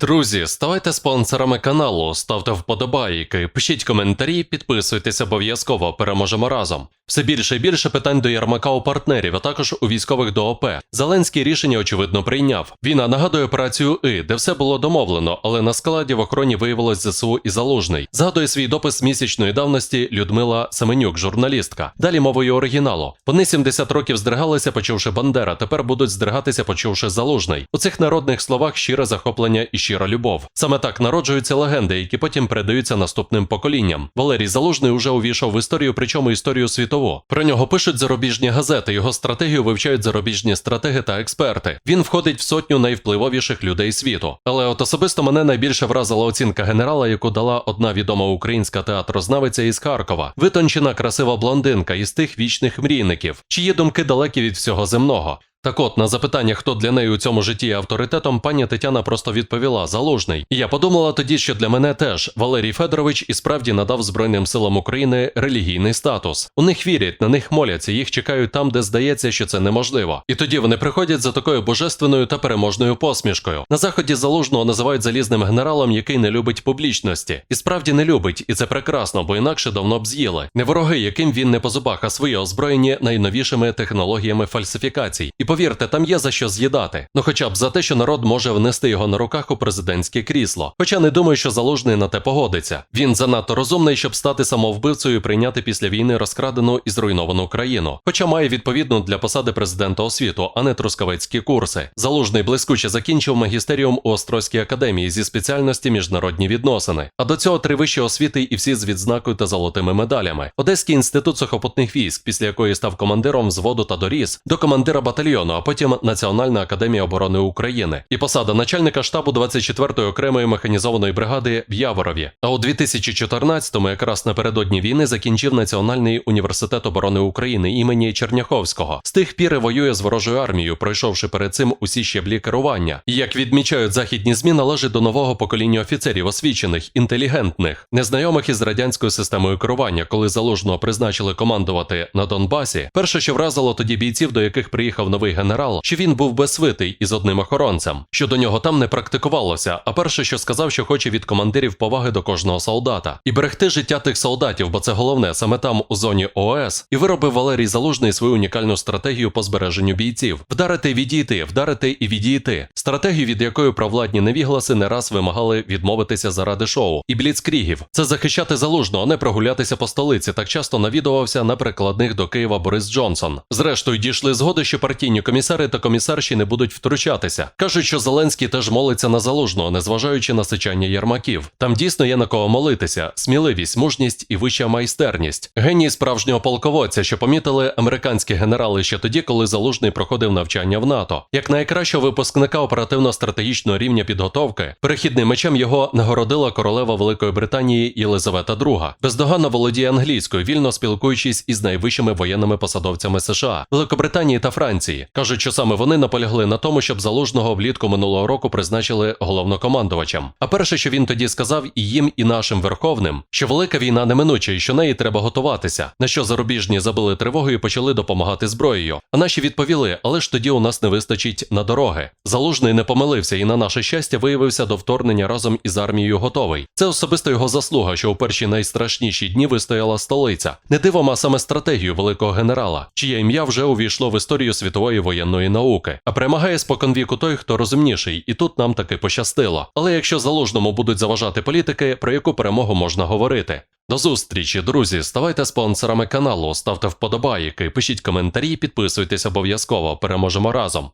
Друзі, ставайте спонсорами каналу, ставте вподобайки, пишіть коментарі, підписуйтесь обов'язково, переможемо разом. Все більше і більше питань до Ярмака у партнерів, а також у військових до ОП. Зеленський рішення очевидно прийняв. Війна нагадує операцію І, де все було домовлено, але на складі в охороні виявилось ЗСУ і Залужний. Згадує свій допис місячної давності Людмила Семенюк, журналістка. Далі мовою оригіналу. Вони 70 років здригалися, почувши Бандера. Тепер будуть здригатися, почувши Залужний. У цих народних словах щире захоплення і щира любов. Саме так народжуються легенди, які потім передаються наступним поколінням. Валерій Залужний уже увійшов в історію, причому історію світову. Про нього пишуть зарубіжні газети. Його стратегію вивчають зарубіжні стратеги та експерти. Він входить в сотню найвпливовіших людей світу. Але от особисто мене найбільше вразила оцінка генерала, яку дала одна відома українська театрознавиця із Харкова. Витончена красива блондинка із тих вічних мрійників, чиї думки далекі від всього земного. Так от, на запитання, хто для неї у цьому житті є авторитетом, пані Тетяна просто відповіла залужний. І я подумала тоді, що для мене теж Валерій Федорович і справді надав Збройним силам України релігійний статус. У них вірять, на них моляться, їх чекають там, де здається, що це неможливо. І тоді вони приходять за такою божественною та переможною посмішкою. На заході залужного називають залізним генералом, який не любить публічності. І справді не любить, і це прекрасно, бо інакше давно б з'їли. Не вороги, яким він не по зубах, а свої озброєні найновішими технологіями фальсифікацій. І повірте, там є за що з'їдати. Ну хоча б за те, що народ може внести його на руках у президентське крісло. Хоча не думаю, що залужний на те погодиться. Він занадто розумний, щоб стати самовбивцею і прийняти після війни розкрадену і зруйновану країну. Хоча має відповідну для посади президента освіту, а не трускавецькі курси. Залужний блискуче закінчив магістеріум у Острозькій академії зі спеціальності міжнародні відносини. А до цього три вищі освіти і всі з відзнакою та золотими медалями. Одеський інститут сухопутних військ, після якої став командиром взводу та доріс, до командира батальйону, а потім Національна академія оборони України і посада начальника штабу 24-ї окремої механізованої бригади в Яворові. А у 2014-му, якраз напередодні війни, закінчив Національний університет оборони України імені Черняховського. З тих пір воює з ворожою армією, пройшовши перед цим усі щеблі керування. І як відмічають західні змі, належить до нового покоління офіцерів, освічених, інтелігентних, незнайомих із радянською системою керування, коли залужного призначили командувати на Донбасі. Перше, що вразило тоді бійців, до яких приїхав новий генерал, що він був безвитий із одним охоронцем, що до нього там не практикувалося. А перше, що сказав, що хоче від командирів поваги до кожного солдата і берегти життя тих солдатів, бо це головне саме там у зоні ООС, і виробив Валерій Залужний свою унікальну стратегію по збереженню бійців: вдарити відійти, вдарити і відійти. Стратегію, від якої провладні невігласи не раз вимагали відмовитися заради шоу і бліцкрігів. Це захищати залужно, а не прогулятися по столиці. Так часто навідувався на прикладних до Києва Борис Джонсон. Зрештою, дійшли згоди, що партійні комісари та комісарші не будуть втручатися. Кажуть, що Зеленський теж молиться на залужного, незважаючи на сичання ярмаків. Там дійсно є на кого молитися: сміливість, мужність і вища майстерність. Геній справжнього полководця, що помітили американські генерали ще тоді, коли залужний проходив навчання в НАТО. Як найкращого випускника оперативно-стратегічного рівня підготовки, перехідним мечем його нагородила королева Великої Британії Єлизавета II. Бездоганно володіє англійською, вільно спілкуючись із найвищими воєнними посадовцями США, Великобританії та Франції. Кажуть, що саме вони наполягли на тому, щоб залужного влітку минулого року призначили головнокомандувачем. А перше, що він тоді сказав і їм, і нашим верховним, що велика війна неминуча і що неї треба готуватися. На що зарубіжні забили тривогу і почали допомагати зброєю. А наші відповіли, але ж тоді у нас не вистачить на дороги. Залужний не помилився і на наше щастя виявився до вторгнення разом із армією готовий. Це особисто його заслуга, що у перші найстрашніші дні вистояла столиця. Не дивом, а саме стратегію великого генерала, чиє ім'я вже увійшло в історію світової воєнної науки. А перемагає споконвіку той, хто розумніший, і тут нам таки пощастило. Але якщо залужному будуть заважати політики, про яку перемогу можна говорити? До зустрічі, друзі. Ставайте спонсорами каналу, ставте вподобайки, пишіть коментарі, підписуйтесь обов'язково. Переможемо разом.